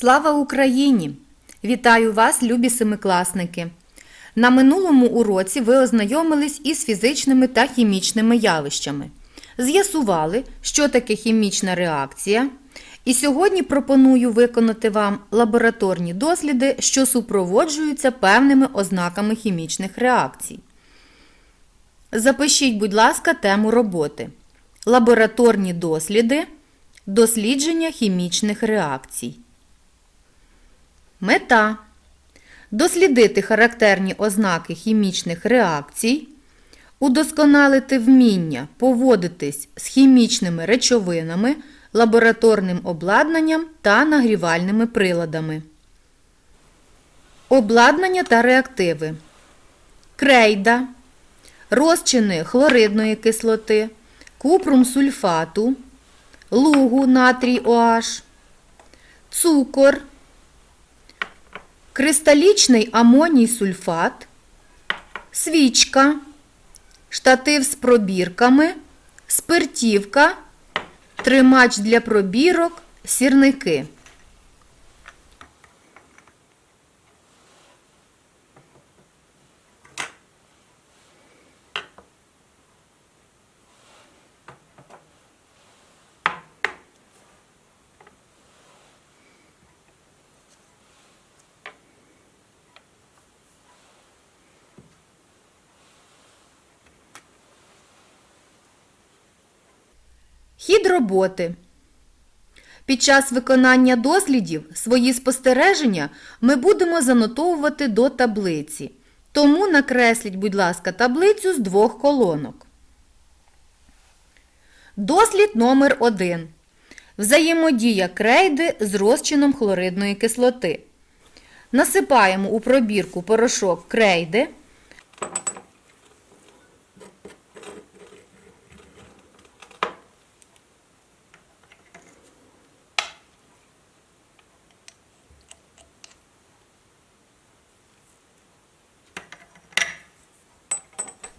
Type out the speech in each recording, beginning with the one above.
Слава Україні! Вітаю вас, любі семикласники! На минулому уроці ви ознайомились із фізичними та хімічними явищами. З'ясували, що таке хімічна реакція. І сьогодні пропоную виконати вам лабораторні досліди, що супроводжуються певними ознаками хімічних реакцій. Запишіть, будь ласка, тему роботи. Лабораторні досліди. Дослідження хімічних реакцій. Мета. Дослідити характерні ознаки хімічних реакцій, удосконалити вміння поводитись з хімічними речовинами, лабораторним обладнанням та нагрівальними приладами. Обладнання та реактиви. Крейда, розчини хлоридної кислоти, купрум сульфату, лугу натрій OH, цукор, кристалічний амоній сульфат, свічка, штатив з пробірками, спиртівка, тримач для пробірок, сірники. Хід роботи. Під час виконання дослідів свої спостереження ми будемо занотовувати до таблиці. Тому накресліть, будь ласка, таблицю з двох колонок. Дослід номер 1. Взаємодія крейди з розчином хлоридної кислоти. Насипаємо у пробірку порошок крейди.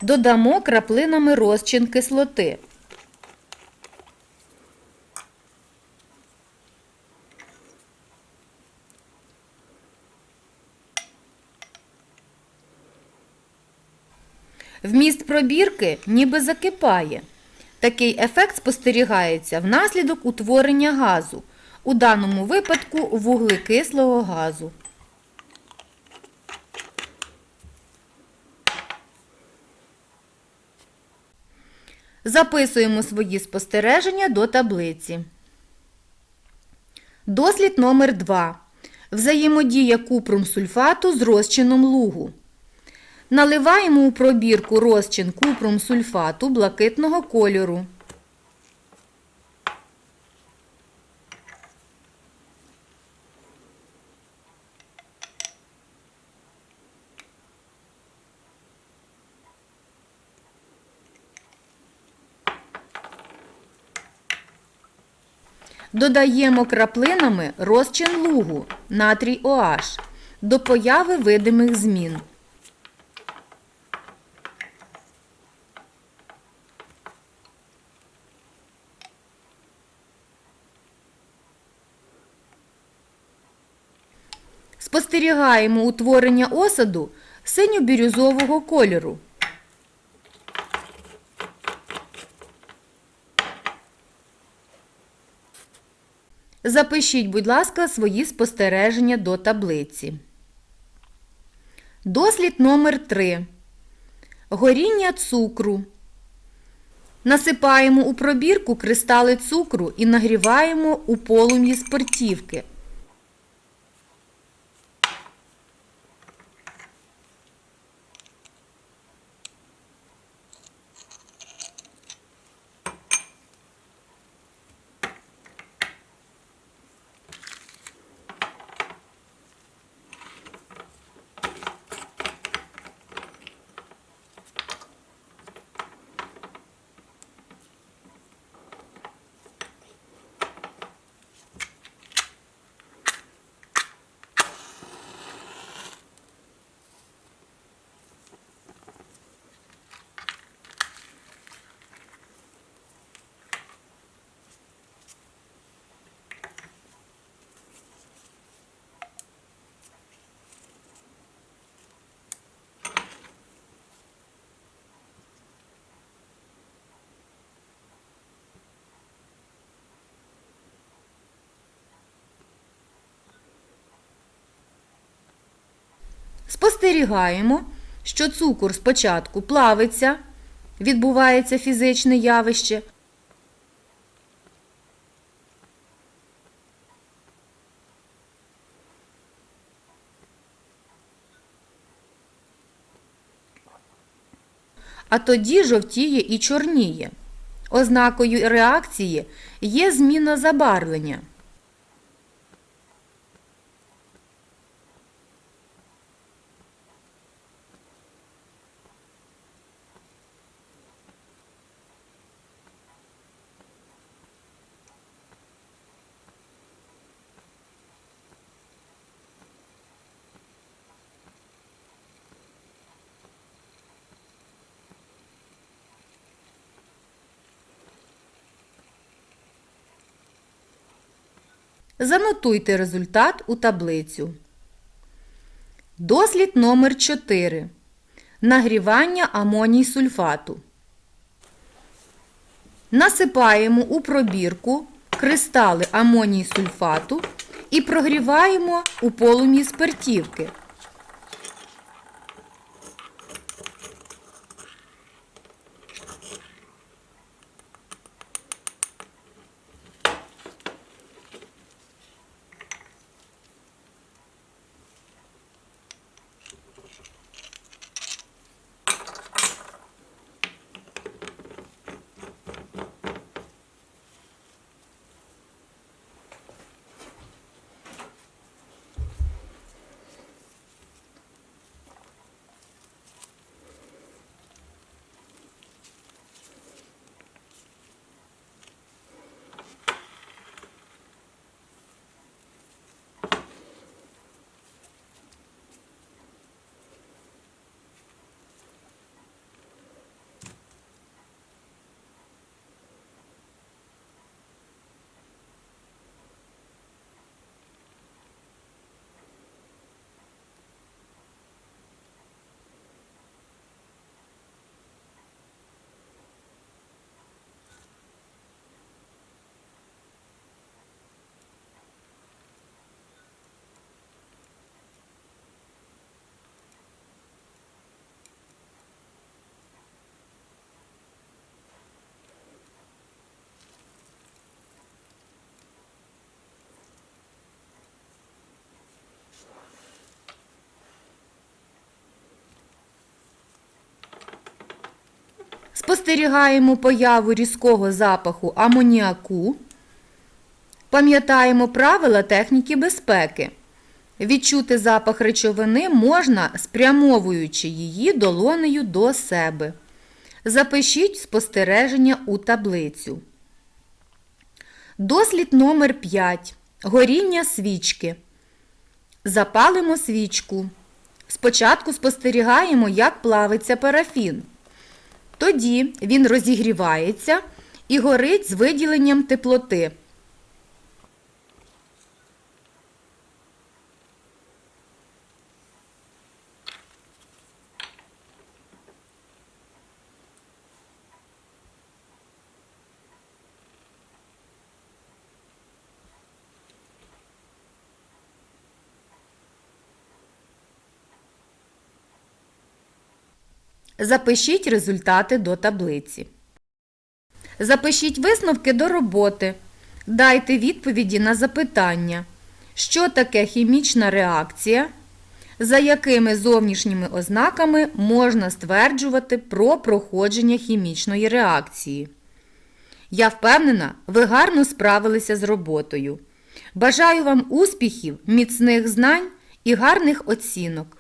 Додамо краплинами розчин кислоти. Вміст пробірки ніби закипає. Такий ефект спостерігається внаслідок утворення газу, у даному випадку вуглекислого газу. Записуємо свої спостереження до таблиці. Дослід номер 2. Взаємодія купрум сульфату з розчином лугу. Наливаємо у пробірку розчин купрум сульфату блакитного кольору. Додаємо краплинами розчин лугу натрій OH до появи видимих змін. Спостерігаємо утворення осаду синьо-бірюзового кольору. Запишіть, будь ласка, свої спостереження до таблиці. Дослід номер 3. Горіння цукру. Насипаємо у пробірку кристали цукру і нагріваємо у полум'ї спиртівки. Спостерігаємо, що цукор спочатку плавиться, відбувається фізичне явище. а тоді жовтіє і чорніє. Ознакою реакції є зміна забарвлення. Занотуйте результат у таблицю. Дослід номер 4. Нагрівання амоній сульфату. Насипаємо у пробірку кристали амоній сульфату і прогріваємо у полум'ї спиртівки. Спостерігаємо появу різкого запаху амоніаку. Пам'ятаємо правила техніки безпеки. Відчути запах речовини можна, спрямовуючи її долонею до себе. Запишіть спостереження у таблицю. Дослід номер 5. Горіння свічки. Запалимо свічку. Спочатку спостерігаємо, як плавиться парафін. Тоді він розігрівається і горить з виділенням теплоти. Запишіть результати до таблиці. Запишіть висновки до роботи. Дайте відповіді на запитання, що таке хімічна реакція, за якими зовнішніми ознаками можна стверджувати про проходження хімічної реакції. Я впевнена, ви гарно справилися з роботою. Бажаю вам успіхів, міцних знань і гарних оцінок.